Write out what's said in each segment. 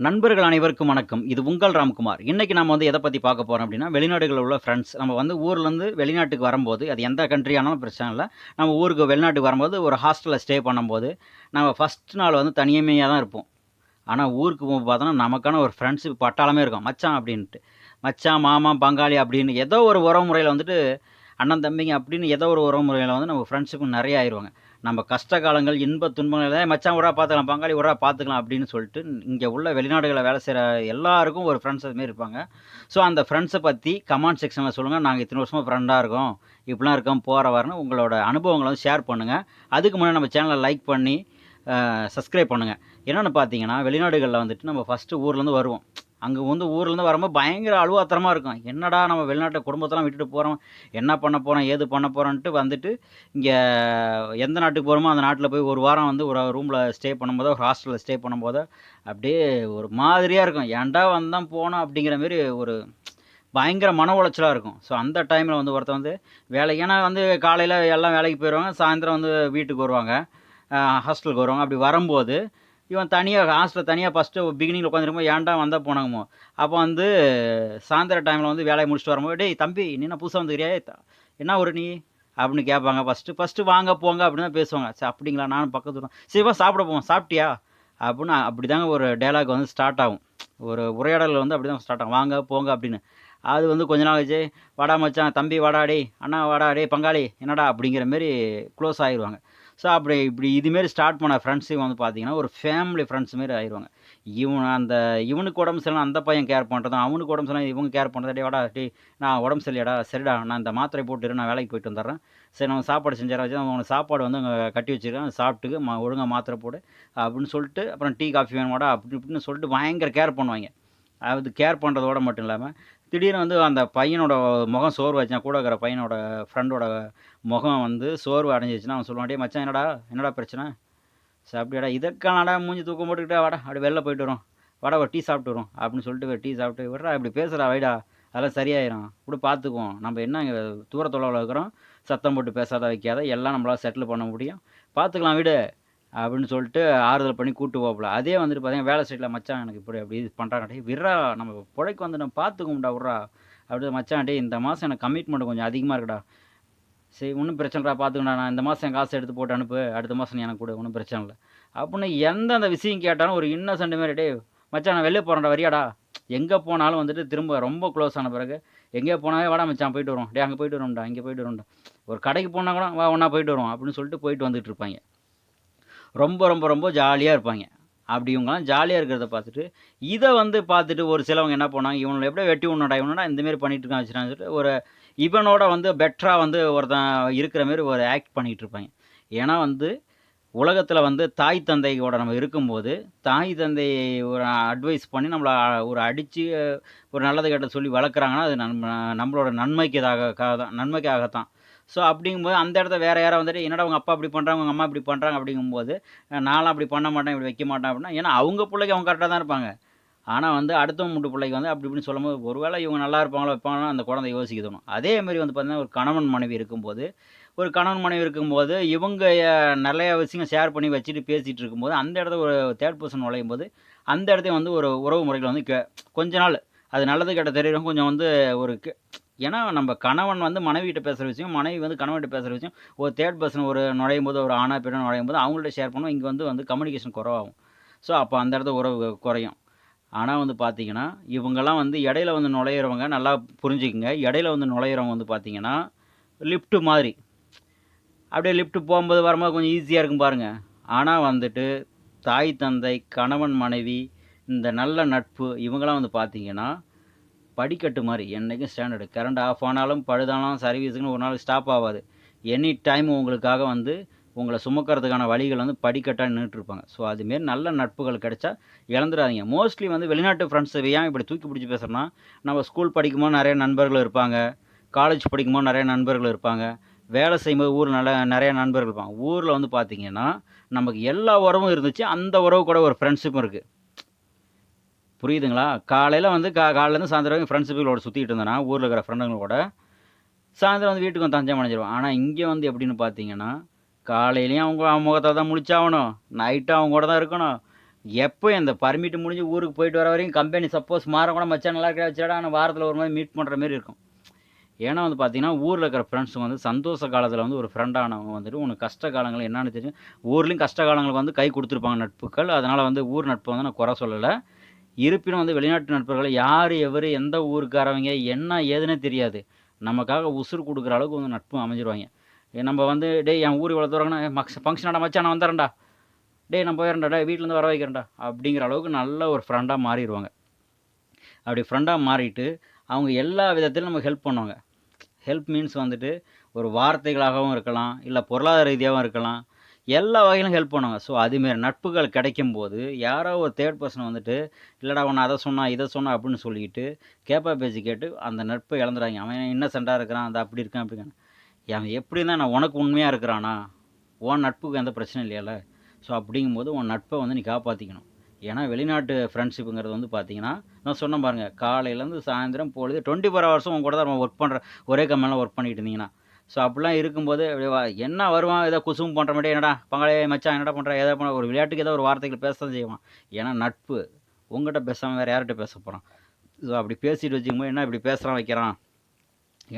நண்பர்கள் அனைவருக்கும் வணக்கம். இது உங்கள் ராம்குமார். இன்றைக்கி நம்ம வந்து எதை பற்றி பார்க்க போகிறோம் அப்படின்னா வெளிநாடுகளில் உள்ள ஃப்ரெண்ட்ஸ் நம்ம வந்து ஊர்லேருந்து வெளிநாட்டுக்கு வரும்போது அது எந்த country ஆனாலும் பிரச்சனை இல்லை. நம்ம ஊருக்கு வெளிநாட்டுக்கு வரும்போது ஒரு ஹாஸ்டலில் ஸ்டே பண்ணும்போது நம்ம ஃபஸ்ட் நாள் வந்து தனியமையாக தான் இருப்போம். ஆனால் ஊருக்கு போய் பார்த்தோன்னா நமக்கான ஒரு ஃப்ரெண்ட்ஷிப் பட்டாளமே இருக்கும். மச்சான் அப்படின்ட்டு. மச்சான் மாமா பங்காளி அப்படின்னு ஏதோ ஒரு உறவு முறையில் வந்துட்டு அண்ணன் தம்பிங்க அப்படின்னு ஏதோ ஒரு உறவு முறையில் வந்து நம்ம ஃப்ரெண்ட்ஷிப் நிறைய ஆயிடுவாங்க நம்ம கஷ்ட காலங்கள் இன்ப துன்பங்கள் "ஏய் மச்சான் உரா பார்த்துக்கலாம் பங்காளி உரா பார்த்துக்கலாம் அப்படின்னு சொல்லிட்டு இங்கே உள்ள வெளிநாடுகளில் வேலை செய்கிற எல்லாருக்கும் ஒரு ஃப்ரெண்ட்ஸ் அதுமாரி இருப்பாங்க. ஸோ அந்த ஃப்ரெண்ட்ஸை பற்றி கமெண்ட் செக்ஷனில் சொல்லுங்கள் நாங்கள் இத்தனை வருஷமாக ஃப்ரெண்டாக இருக்கோம். இப்படிலாம் இருக்கோம் போகிற வரணும் உங்களோட அனுபவங்களை வந்து ஷேர் பண்ணுங்கள் அதுக்கு முன்னாடி நம்ம சேனலை லைக் பண்ணி சப்ஸ்கிரைப் பண்ணுங்கள் என்னென்னு பார்த்தீங்கன்னா வெளிநாடுகளில் வந்துட்டு நம்ம ஃபஸ்ட்டு ஊர்லேருந்து வருவோம். அங்கே வந்து ஊர்லேருந்து வரும்போது பயங்கர அழுவாத்திரமாக இருக்கும். என்னடா நம்ம வெளிநாட்டை குடும்பத்தெல்லாம் விட்டுட்டு போகிறோம் என்ன பண்ண போகிறோம் ஏது பண்ண போகிறோன்ட்டு வந்துட்டு இங்கே எந்த நாட்டுக்கு போகிறோமோ அந்த நாட்டில் போய் ஒரு வாரம் வந்து ஒரு ரூமில் ஸ்டே பண்ணும்போதோ ஒரு ஹாஸ்டலில் ஸ்டே பண்ணும்போதோ அப்படியே ஒரு மாதிரியாக இருக்கும். ஏன்டா வந்தால் போனோம் அப்படிங்கிற மாரி ஒரு பயங்கர மன உளைச்சலாக இருக்கும். ஸோ அந்த டைமில் வந்து ஒருத்தன் வந்து வேலைக்கு ஏன்னா வந்து காலையில் எல்லாம் வேலைக்கு போயிடுவாங்க சாயந்தரம் வந்து வீட்டுக்கு வருவாங்க ஹாஸ்டலுக்கு வருவாங்க. அப்படி வரும்போது இவன் தனியாக ஹாஸ்டலில் தனியாக ஃபஸ்ட்டு பிகினிங்கில் உட்காந்துருக்கும்போது ஏன்டா வந்தால் போனாங்கமோ. அப்போ வந்து சாயந்தர டைமில் வந்து வேலையை முடிச்சுட்டு வரும்போது டேய் தம்பி நீ என்ன புதுசாக வந்துக்கிறியா என்ன ஒரு நீ? அப்படின்னு கேட்பாங்க. ஃபஸ்ட்டு ஃபஸ்ட்டு வாங்க போங்க அப்படின்னு தான் பேசுவாங்க. சரி அப்படிங்களா? நானும் பக்கத்து தான் சரிப்பா சாப்பிட போவோம். சாப்பிட்டியா? அப்படின்னு அப்படி தாங்க ஒரு டைலாக் வந்து ஸ்டார்ட் ஆகும். ஒரு உரையாடல் வந்து அப்படி தான் ஸ்டார்ட் ஆகும். வாங்க போங்க அப்படின்னு. அது வந்து கொஞ்ச நாள் ஆச்சு வாடா மச்சான் தம்பி வாடா அண்ணா வாடா பங்காளி என்னடா? அப்படிங்கிற மாரி க்ளோஸ் ஆகிடுவாங்க ஸோ அப்படி இப்படி இதுமாரி ஸ்டார்ட் பண்ண ஃப்ரெண்ட்ஸுக்கு வந்து பார்த்தீங்கன்னா ஒரு ஃபேமிலி ஃப்ரெண்ட்ஸ் மாரி ஆயிடுவாங்க இவன் அந்த இவனுக்கு உடம்பு சரியில்லை அந்த பையன் கேர் பண்ணுறதும் அவனுக்கு உடம்பு சரியில்லை இவங்க கேர் பண்ணுறது டே வாடா டேய் நான் உடம்பு சரியில்லையாடா சரிடா நான் இந்த மாத்திரை போட்டுரு நான் வேலைக்கு போயிட்டு வந்துடுறேன். சரி நம்ம சாப்பாடு செஞ்சிட வச்சு அவனுக்கு சாப்பாடு வந்து அங்கே கட்டி வச்சிருக்கேன் சாப்பிட்டுக்கு மா ஒழுங்காக மாத்திரை போடு அப்படின்னு சொல்லிட்டு அப்புறம் டீ காஃபி வேணுமாடா அப்படி இப்படின்னு சொல்லிட்டு பயங்கர கேர் பண்ணுவாங்க. அது கேர் பண்ணுறதோட மட்டும் இல்லாமல் திடீர்னு வந்து அந்த பையனோட முகம் சோர்வு கூட இருக்கிற பையனோட ஃப்ரெண்டோட முகம் வந்து சோர்வு அடைஞ்சிச்சுன்னா அவன் சொல்லுவான் டே மச்சான் என்னடா என்னடா பிரச்சனை? சரி அப்படியாடா இதற்கானடா மூஞ்சி தூக்கம் போட்டுக்கிட்டா வாடா அப்படி வெளில போயிட்டு வரும் வாடா ஒரு டீ சாப்பிட்டு வரும் அப்படின்னு சொல்லிட்டு டீ சாப்பிட்டு விட்றா இப்படி பேசுகிறா வைடா அதெல்லாம் சரியாயிரும். இப்படி பார்த்துக்குவோம். நம்ம என்ன இங்கே தூரத்தொலைவில் இருக்கிறோம்? சத்தம் போட்டு பேசாத வைக்காத எல்லாம் நம்மளால் செட்டில் பண்ண முடியும். பார்த்துக்கலாம் வீடு. அப்படின்னு சொல்லிட்டு ஆறுதல் பண்ணி கூட்டு போகல அதே வந்துட்டு பார்த்தீங்கன்னா வேலை சைட்டில் மச்சான் எனக்கு இப்படி அப்படி இது பண்ணுறாங்க விட்றா நம்ம புழைக்கு வந்து நம்ம பார்த்துக்கோம்டா விட்றா. அப்படி மச்சான் இந்த மாதம் எனக்கு கமிட்மெண்ட் கொஞ்சம் அதிகமாக இருக்குடா. சரி ஒன்றும் பிரச்சனைடா பார்த்துக்கடா நான் இந்த மாதம் என் காசு எடுத்து போட்டு அனுப்பு அடுத்த மாதம் நீ எனக்கு கூட ஒன்றும் பிரச்சனை இல்லை. அப்படின்னு எந்தெந்த விஷயம் கேட்டாலும் ஒரு இன்னசென்ட் மாதிரி டே மச்சான் நான் வெளில போகிறேன்டா வரியாடா. எங்கே போனாலும் வந்துட்டு திரும்ப ரொம்ப க்ளோஸ் ஆன பிறகு எங்கே போனாலே வாடா மச்சான் போயிட்டு வருவோம். டே அங்கே போயிட்டு வரோம்டா இங்கே போயிட்டு வரோம்டா ஒரு கடைக்கு போனால் கூட வா ஒன்றா போயிட்டு வரோம் அப்படின்னு சொல்லிட்டு போயிட்டு வந்துட்டு இருப்பாங்க. ரொம்ப ரொம்ப ரொம்ப ஜாலியாக இருப்பாங்க. அப்படி இவங்கலாம் ஜாலியாக இருக்கிறத பார்த்துட்டு இதை வந்து பார்த்துட்டு ஒரு சிலவங்க என்ன பண்ணாங்க இவனை எப்படியோ வெட்டி உன்னடா இவனடா இந்தமாரி பண்ணிட்டு இருக்கான் வச்சுட்டான்னு சொல்லிட்டு ஒரு இவனோட வந்து பெட்டராக வந்து ஒருத்தன் இருக்கிற மாரி ஒரு ஆக்ட் பண்ணிகிட்டு இருப்பாங்க. ஏன்னா வந்து உலகத்தில் வந்து தாய் தந்தையோட நம்ம இருக்கும்போது தாய் தந்தை ஒரு அட்வைஸ் பண்ணி நம்மளை ஒரு அடித்து ஒரு நல்லது கெட்ட சொல்லி வளர்க்குறாங்கன்னா அது நம்ம நம்மளோட நன்மைக்காக தான் நன்மைக்காகத்தான். ஸோ அப்படிங்கும்போது அந்த இடத்த வேறு யாராவது வந்துட்டு என்னடா உங்கள் அப்பா இப்படி பண்ணுறாங்க உங்கள் அம்மா இப்படி பண்ணுறாங்க அப்படிங்கும்போது நானும் அப்படி பண்ண மாட்டேன் இப்படி வைக்க மாட்டேன் அப்படின்னா ஏன்னா அவங்க பிள்ளைக்கு அவங்க கரெக்டாக தான் இருப்பாங்க. ஆனால் வந்து அடுத்த மூட்டு பிள்ளைக்கு வந்து அப்படி இப்படின்னு சொல்லும்போது ஒருவேளை இவங்க நல்லா இருப்பாங்களோ வைப்பாங்களோ அந்த குழந்தை யோசிக்க தோணும். அதே மாதிரி வந்து பார்த்திங்கன்னா ஒரு கணவன் மனைவி இருக்கும்போது ஒரு கணவன் மனைவி இருக்கும்போது இவங்க நிறைய விஷயங்கள் ஷேர் பண்ணி வச்சுட்டு பேசிகிட்டு இருக்கும்போது அந்த இடத்த ஒரு தேர்ட் பர்சன் நுழையும் போது அந்த இடத்தையும் வந்து ஒரு உறவு முறைகள் வந்து கே கொஞ்ச நாள் அது நல்லது கெட்ட தெரியும் கொஞ்சம் வந்து ஒரு கே- ஏன்னா நம்ம கணவன் வந்து மனைவிகிட்ட பேசுகிற விஷயம் மனைவி வந்து கணவன்கிட்ட பேசுகிற விஷயம் ஒரு தேர்ட் பர்சன் ஒரு நுழையும் போது ஒரு ஆணா பெண்ணு நுழையும் போது அவங்கள்ட்ட ஷேர் பண்ணுவோம் இங்கே வந்து வந்து கம்யூனிகேஷன் குறவாகும். ஸோ அப்போ அந்த இடத்துல உறவு குறையும். ஆனால் வந்து பார்த்தீங்கன்னா இவங்கெல்லாம் வந்து இடையில வந்து நுழையிறவங்க நல்லா புரிஞ்சுக்குங்க. இடையில வந்து நுழையிறவங்க வந்து பார்த்தீங்கன்னா லிஃப்ட்டு மாதிரி அப்படியே லிஃப்ட்டு போகும்போது வரும்போது கொஞ்சம் ஈஸியாக இருக்கும் பாருங்க. ஆனால் வந்துட்டு தாய் தந்தை கணவன் மனைவி இந்த நல்ல நட்பு இவங்கெல்லாம் வந்து பார்த்தீங்கன்னா படிக்கட்டு மாதிரி என்றைக்கும் ஸ்டாண்டர்டு கரண்ட் ஆஃப் ஆனாலும் பழுதானாலும் சர்வீஸுக்குன்னு ஒரு நாள் ஸ்டாப் ஆகாது எனி டைம் உங்களுக்காக வந்து உங்களை சுமக்கிறதுக்கான வழிகள் வந்து படிக்கட்டாக நின்றுட்டுருப்பாங்க ஸோ அதுமாரி நல்ல நட்புகள் கிடைச்சா இழந்துடாதீங்க. மோஸ்ட்லி வந்து வெளிநாட்டு ஃப்ரெண்ட்ஸ் ஏன் இப்படி தூக்கி பிடிச்சி பேசுகிறோன்னா நம்ம ஸ்கூல் படிக்கும்போது நிறைய நண்பர்கள் இருப்பாங்க. காலேஜ் படிக்கும்போது நிறைய நண்பர்கள் இருப்பாங்க. வேலை செய்யும்போது ஊரில் நல்ல நிறைய நண்பர்கள் இருப்பாங்க. ஊரில் வந்து பார்த்தீங்கன்னா நமக்கு எல்லா உறவும் இருந்துச்சு. அந்த உறவு கூட ஒரு ஃப்ரெண்ட்ஷிப்பும் இருக்குது புரியுதுங்களா? காலையில் வந்து கா காலையிலேருந்து சாயந்தரம் வரைக்கும் ஃப்ரெண்ட்ஷிப்புகளோட சுற்றிட்டு இருந்தேன்னா ஊரில் இருக்கிற ஃப்ரெண்டுங்களோட சாயந்தரம் வந்து வீட்டுக்கு வந்து தஞ்சம் அடைஞ்சிருவோம். ஆனால் இங்கே வந்து எப்படின்னு பார்த்தீங்கன்னா காலையிலையும் அவங்க அவன் முகத்தை தான் முழிச்சாகணும். நைட்டும் அவங்க கூட தான் இருக்கணும். எப்போ இந்த பர்மிட் முடிஞ்சு ஊருக்கு போயிட்டு வர வரையும் கம்பெனி சப்போஸ் மாற கூட மச்சான் நல்லா இருக்கா வச்சாடா ஆனால் வாரத்தில் ஒரு மாதிரி மீட் பண்ணுற மாதிரி இருக்கும். ஏன்னா வந்து பார்த்தீங்கன்னா ஊரில் இருக்கிற ஃப்ரெண்ட்ஸுங்க வந்து சந்தோஷ காலத்தில் வந்து ஒரு ஃப்ரெண்டானவங்க வந்துட்டு உனக்கு கஷ்ட காலங்கள் என்னென்னு தெரியும். ஊர்லேயும் கஷ்ட காலங்களுக்கு வந்து கை கொடுத்துருப்பாங்க நட்புகள். அதனால் வந்து ஊர் நட்பு வந்து நான் குறை சொல்லலை. இருப்பினும் வந்து வெளிநாட்டு நட்பர்களை யார் எவர் எந்த ஊருக்காரவங்க என்ன ஏதுன்னே தெரியாது. நமக்காக உசுறு கொடுக்குற அளவுக்கு வந்து நட்பு அமைஞ்சிருவாங்க. நம்ம வந்து டேய் என் ஊர் இவ்வளோ தூரம்னா மக்ஸ் ஃபங்க்ஷனாடா மச்சான் நான் வந்துடுறேன்டா. டேய் நான் போயிடுறேன்டா வீட்டிலேருந்து வர வைக்கிறேன்டா. அப்படிங்கிற அளவுக்கு நல்ல ஒரு ஃப்ரெண்டாக மாறிடுவாங்க. அப்படி ஃப்ரெண்டாக மாறிட்டு அவங்க எல்லா விதத்திலும் நமக்கு ஹெல்ப் பண்ணுவாங்க. ஹெல்ப் மீன்ஸ் வந்துட்டு ஒரு வார்த்தைகளாகவும் இருக்கலாம் இல்லை பொருளாதார ரீதியாகவும் இருக்கலாம். எல்லா வகையிலும் ஹெல்ப் பண்ணுவாங்க. ஸோ அதுமாரி நட்புகள் கிடைக்கும் போது யாரோ ஒரு தேர்ட் பர்சன் வந்துட்டு இல்லைடா உன்னை அதை சொன்னா இதை சொன்னா அப்படின்னு சொல்லிட்டு கேப்பா பேச்சு கேட்டு அந்த நட்பை இழந்துறாங்க. அவன் இன்னசென்ட்டாக இருக்கிறான் அந்த அப்படி இருக்கான் அப்படி இருக்கான் அவன் எப்படி இருந்தால் நான் உனக்கு உண்மையாக இருக்கிறானா? உன் நட்புக்கு எந்த பிரச்சனையும் இல்லையால? ஸோ அப்படிங்கும்போது உன் நட்பை வந்து நீ காப்பாற்றிக்கணும் ஏன்னா வெளிநாட்டு ஃப்ரெண்ட்ஷிப்புங்கிறது வந்து பார்த்தீங்கன்னா நான் சொன்னேன் பாருங்கள் காலையிலேருந்து சாயந்தரம் பொழுது டுவெண்ட்டி ஃபோர் ஹவர்ஸும் உங்க கூட தான் ஒர்க் பண்ணுற ஒரே கம்பெனியில் ஒர்க் பண்ணிட்டு இருந்தீங்கன்னா. ஸோ அப்படிலாம் இருக்கும்போது என்ன வருவான்? ஏதோ குசும் பண்ணுற மாதிரி என்னடா பங்களே மச்சான் என்னடா பண்ணுற ஏதோ பண்ண ஒரு விளையாட்டுக்கு ஏதோ ஒரு வார்த்தைகள் பேச தான் செய்வான். ஏன்னா நட்பு உங்கள்கிட்ட பேசாமல் வேறு யார்கிட்ட பேச போகிறான் ஸோ அப்படி பேசிட்டு வச்சுக்கும்போது என்ன இப்படி பேசுகிறான் வைக்கிறான்?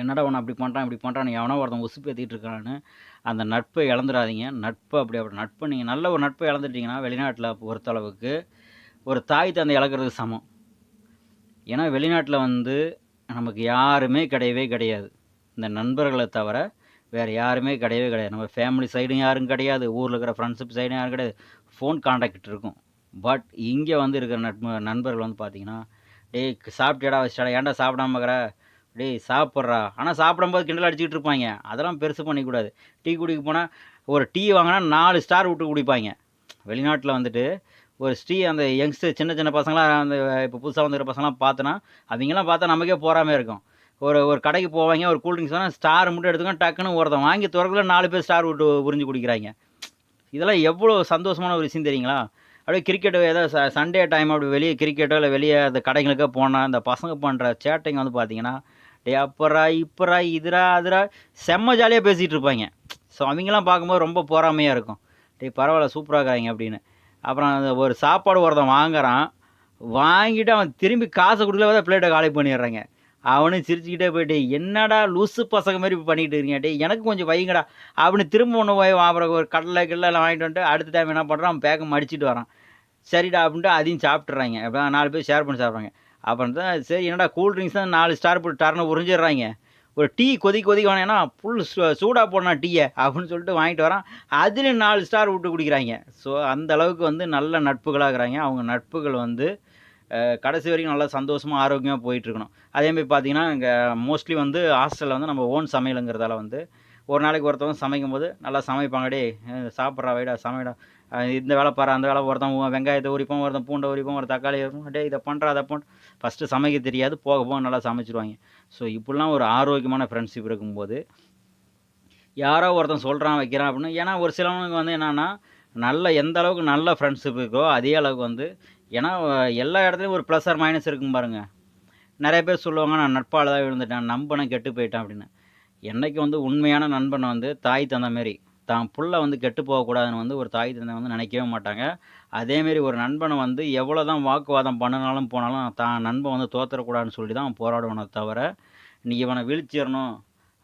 என்னடா உன்னை அப்படி பண்ணுறான் இப்படி பண்ணுறான் எவனோ ஒருத்தன் உசு பேத்திட்டு இருக்கான்னு அந்த நட்பை இழந்துடாதீங்க. நட்பு அப்படி அப்படி. நட்பு நீங்கள் நல்ல ஒரு நட்பை இழந்துட்டீங்கன்னா வெளிநாட்டில் பொறுத்தளவுக்கு ஒரு தாய் தந்தை இழக்கிறதுக்கு சமம். ஏன்னா வெளிநாட்டில் வந்து நமக்கு யாருமே கிடையவே கிடையாது. இந்த நண்பர்களை தவிர வேறு யாருமே கிடையவே கிடையாது. நம்ம ஃபேமிலி சைடும் யாரும் கிடையாது. ஊரில் இருக்கிற ஃப்ரெண்ட்ஷிப் சைடும் யாரும் கிடையாது. ஃபோன் காண்டாக்ட் இருக்கும். பட் இங்கே வந்து இருக்கிற நட்பு நண்பர்கள் வந்து பார்த்தீங்கன்னா டேய் சாப்பிட்டியாடா வச்சிட்டாடா. ஏன்டா சாப்பிடாம இருக்கிற? டேய் சாப்பிட்றா. ஆனால் சாப்பிடும்போது கிண்டல் அடிச்சுக்கிட்டு இருப்பாங்க. அதெல்லாம் பெருசு பண்ணிக்கூடாது. டீ குடிக்க போனால் ஒரு டீ வாங்கினா நாலு ஸ்டார் விட்டு குடிப்பாங்க. வெளிநாட்டில் வந்துட்டு ஒரு ஸ்ரீ அந்த யங்ஸ்டர் சின்ன சின்ன பசங்களாம் அந்த இப்போ புதுசாக வந்துக்கிற பசங்களாம் பார்த்தோன்னா அவங்கெல்லாம் பார்த்தா நமக்கே போகாமல் இருக்கும். ஒரு ஒரு கடைக்கு போவாங்க ஒரு கூல்ட்ரிங்க்ஸ் வேணால் ஸ்டார் மட்டும் எடுத்துக்கோ டக்குன்னு ஒருத்தன் வாங்கி திறக்கல நாலு பேர் ஸ்டார் விட்டு உறிஞ்சு குடிக்கிறாங்க. இதெல்லாம் எவ்வளோ சந்தோஷமான ஒரு விஷயம் தெரியுங்களா? அப்படியே கிரிக்கெட் ஏதோ ச சண்டே டைம் அப்படி வெளியே கிரிக்கெட்டோ இல்லை வெளியே அந்த கடைங்களுக்கோ போனால் அந்த பசங்க பண்ணுற சேட்டைங்க வந்து பார்த்தீங்கன்னா டே அப்பரா இப்பரா இதுரா அதுரா செம்ம ஜாலியாக பேசிகிட்டு இருப்பாங்க. ஸோ அவங்கெல்லாம் பார்க்கும்போது ரொம்ப பொறாமையாக இருக்கும். டேய் பரவாயில்ல சூப்பராக இருக்காங்க அப்படின்னு. அப்புறம் அந்த ஒரு சாப்பாடு ஒருத்தன் வாங்குறான். வாங்கிட்டு அவன் திரும்பி காசை கொடுக்கல பிளேட்டை காலி பண்ணிடுறாங்க. அவனும் சிரிச்சுக்கிட்டே போயிட்டு என்னடா லூசு பசங்க மாதிரி இப்போ பண்ணிட்டு இருக்கீங்க? டே எனக்கு கொஞ்சம் வைங்கடா அப்படின்னு திரும்ப ஒன்று போய் அப்புறம் ஒரு கடலை கிடலை எல்லாம் வாங்கிட்டு வந்துட்டு அடுத்த டைம் என்ன பண்ணுறான் அவன் பேக்கம் மடிச்சிட்டு வரான். சரிடா அப்படின்ட்டு அதையும் சாப்பிட்றாங்க அப்போ நாலு பேர் ஷேர் பண்ணி சாப்பிட்றாங்க. அப்புறம் தான் சரி என்னடா கூல் ட்ரிங்க்ஸ் தான் நாலு ஸ்டார் போட்டு டர்னு உறிஞ்சிடுறாங்க. ஒரு டீ கொதிக்க கொதிக்க வேணா ஃபுல் சூடாக போடணும் டீயை அப்படின்னு சொல்லிட்டு வாங்கிட்டு வரான். அதுலேயும் நாலு ஸ்டார் விட்டு குடிக்கிறாங்க. ஸோ அந்த அளவுக்கு வந்து நல்ல நட்புகளாக இருக்கிறாங்க அவங்க நட்புகள் வந்து கடைசி வரைக்கும் நல்லா சந்தோஷமாக ஆரோக்கியமாக போயிட்டுருக்கணும். அதேமாதிரி பார்த்தீங்கன்னா இங்கே மோஸ்ட்லி வந்து ஹாஸ்டலில் வந்து நம்ம ஓன் சமையலுங்கிறதால வந்து ஒரு நாளைக்கு ஒருத்தவங்க சமைக்கும் போது நல்லா சமைப்பாங்க. டே சாப்பிட்றா வைடா சமைடா. இந்த வேலை பாரு அந்த வேலை ஒருத்தன் வெங்காயத்தை உரிப்போம் ஒருத்தன் பூண்டை உரிப்போம் ஒரு தக்காளி உரிப்போம். அப்படியே இதை பண்ணுறா அதை பண்ண ஃபஸ்ட்டு சமைக்க தெரியாது போக போக நல்லா சமைச்சிருவாங்க. ஸோ இப்படிலாம் ஒரு ஆரோக்கியமான ஃப்ரெண்ட்ஷிப் இருக்கும்போது யாரோ ஒருத்தன் சொல்கிறான் வைக்கிறான் அப்படின்னு ஏன்னா ஒரு சிலவனுக்கு வந்து என்னென்னா நல்ல எந்த அளவுக்கு நல்ல ஃப்ரெண்ட்ஷிப் இருக்கோ அதே அளவுக்கு வந்து ஏன்னா எல்லா இடத்துலையும் ஒரு ப்ளஸ் ஆர் மைனஸ் இருக்கும் பாருங்கள் நிறைய பேர் சொல்லுவாங்க நான் நட்பால் தான் விழுந்துட்டேன் நம்பனை கெட்டு போயிட்டேன் அப்படின்னு. என்னைக்கு வந்து உண்மையான நண்பனை வந்து தாய் தந்த மாரி தான் புள்ள வந்து கெட்டு போகக்கூடாதுன்னு வந்து ஒரு தாய் தந்தை வந்து நினைக்கவே மாட்டாங்க. அதேமாரி ஒரு நண்பனை வந்து எவ்வளோ தான் வாக்குவாதம் பண்ணினாலும் போனாலும் தான் நண்பன் வந்து தோத்துறக்கூடாதுன்னு சொல்லி தான் அவன் போராடுவானே தவிர நீ இவனை விழிச்சிடணும்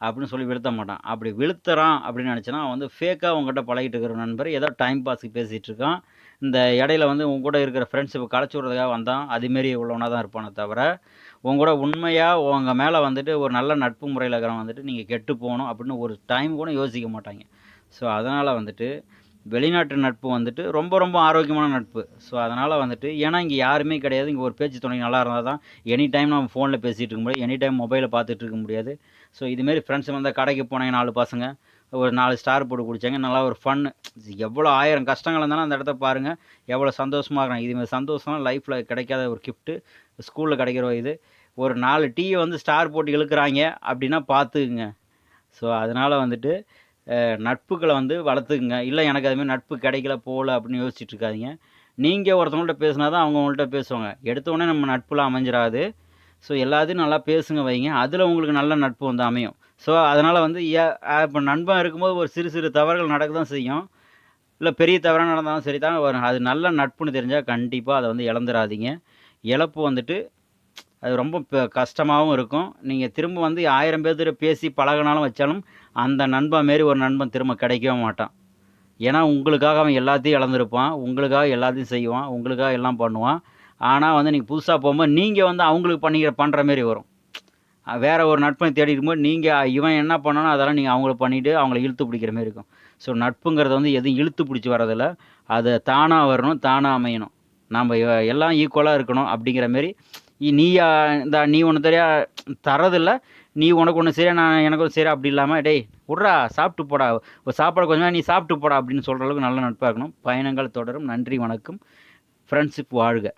அப்படின்னு சொல்லி விழுத்த மாட்டான். அப்படி விழுத்துறான் அப்படின்னு நினச்சினா அவன் வந்து ஃபேக்காக உங்ககிட்ட பழகிட்டு இருக்கிற நண்பர் ஏதோ டைம் பாஸுக்கு பேசிகிட்டு இருக்கான். இந்த இடையில வந்து உங்க கூட இருக்கிற ஃப்ரெண்ட்ஷிப்பை களைச்சி விட்றதுக்காக வந்தான். அதுமாரி உள்ளவனாக தான் இருப்பானே தவிர உங்க கூட உண்மையாக உங்கள் மேலே வந்துட்டு ஒரு நல்ல நட்பு முறையில் இருக்கிறவன் வந்துட்டு நீங்கள் கெட்டு போகணும் அப்படின்னு ஒரு டைம் கூட யோசிக்க மாட்டாங்க. ஸோ அதனால் வந்துட்டு வெளிநாட்டு நட்பு வந்துட்டு ரொம்ப ரொம்ப ஆரோக்கியமான நட்பு. ஸோ அதனால் வந்துட்டு ஏன்னா இங்கே யாருமே கிடையாது. இங்கே ஒரு பேச்சு துணை நல்லா இருந்தால் தான் எனி டைம் நம்ம ஃபோனில் பேசிகிட்டு இருக்க முடியாது எனி டைம் மொபைலில் பார்த்துட்டு இருக்க முடியாது. ஸோ இதுமாரி ஃப்ரெண்ட்ஸ் வந்தால் கடைக்கு போனாங்க நாலு பசங்க. ஒரு நாலு ஸ்டார் போட்டு குடித்தாங்க நல்லா ஒரு ஃபன்னு எவ்வளோ ஆயிரம் கஷ்டங்கள் இருந்தாலும் அந்த இடத்த பாருங்கள் எவ்வளோ சந்தோஷமாக இருக்கிறாங்க இதுமாதிரி சந்தோஷம் லைஃப்பில் கிடைக்காத ஒரு கிஃப்ட்டு ஸ்கூலில் கிடைக்கிற இது. ஒரு நாலு டீயை வந்து ஸ்டார் போட்டு இழுக்கிறாங்க அப்படின்னா பார்த்துக்குங்க. ஸோ அதனால் வந்துட்டு நட்புகளை வந்து வளர்த்துக்குங்க. இல்லை எனக்கு அதுமாரி நட்பு கிடைக்கல போகல அப்படின்னு யோசிச்சுட்டு இருக்காதிங்க. நீங்கள் ஒருத்தவங்கள்ட்ட பேசினா தான் அவங்க உங்கள்கிட்ட பேசுவாங்க. எடுத்தோடனே நம்ம நட்புலாம் அமைஞ்சிடாது ஸோ எல்லாத்தையும் நல்லா பேசுங்க வைங்க. அதில் உங்களுக்கு நல்ல நட்பு வந்து அமையும். ஸோ அதனால் வந்து இப்போ நண்பன் இருக்கும்போது ஒரு சிறு சிறு தவறுகள் நடக்க தான் செய்யும். இல்லை பெரிய தவறாக நடந்தாலும் சரி தான் வரும். அது நல்ல நட்புன்னு தெரிஞ்சால் கண்டிப்பாக அதை வந்து இழந்துடாதீங்க இழப்பு வந்துட்டு அது ரொம்ப இப்போ கஷ்டமாகவும் இருக்கும். நீங்கள் திரும்ப வந்து ஆயிரம் பேர்த்திட்ட பேசி பழகினாலும் வச்சாலும் அந்த நண்பன் மாரி ஒரு நண்பன் திரும்ப கிடைக்கவே மாட்டான். ஏன்னா உங்களுக்காக அவன் எல்லாத்தையும் இழந்திருப்பான். உங்களுக்காக எல்லாத்தையும் செய்வான். உங்களுக்காக எல்லாம் பண்ணுவான். ஆனால் வந்து நீங்கள் புதுசாக போகும்போது நீங்கள் வந்து அவங்களுக்கு பண்ணிக்கிற பண்ணுற மாரி வரும். வேறு ஒரு நட்பை தேடி இருக்கும்போது நீங்கள் இவன் என்ன பண்ணணும் அதெல்லாம் நீங்கள் அவங்கள பண்ணிவிட்டு அவங்கள இழுத்து பிடிக்கிற மாதிரி இருக்கும். ஸோ நட்புங்கிறது வந்து எதுவும் இழுத்து பிடிச்சி வரதில்ல அதை தானாக வரணும் தானாக அமையணும். நம்ம எல்லாம் ஈக்குவலாக இருக்கணும் அப்படிங்கிற மாரி நீயா இந்த நீ ஒன்று தெரியா தரதில்ல. நீ உனக்கு ஒன்று சரியா நான் எனக்கு ஒன்று சரியா அப்படி இல்லாமல் டேய் விட்றா சாப்பிட்டு போடா. ஒரு சாப்பாடு கொஞ்சமாக நீ சாப்பிட்டு போடா அப்படின்னு சொல்கிற அளவுக்கு நல்ல நட்பாக இருக்கணும். பயணங்கள் தொடரும். நன்றி வணக்கம். ஃப்ரெண்ட்ஷிப் வாழ்க.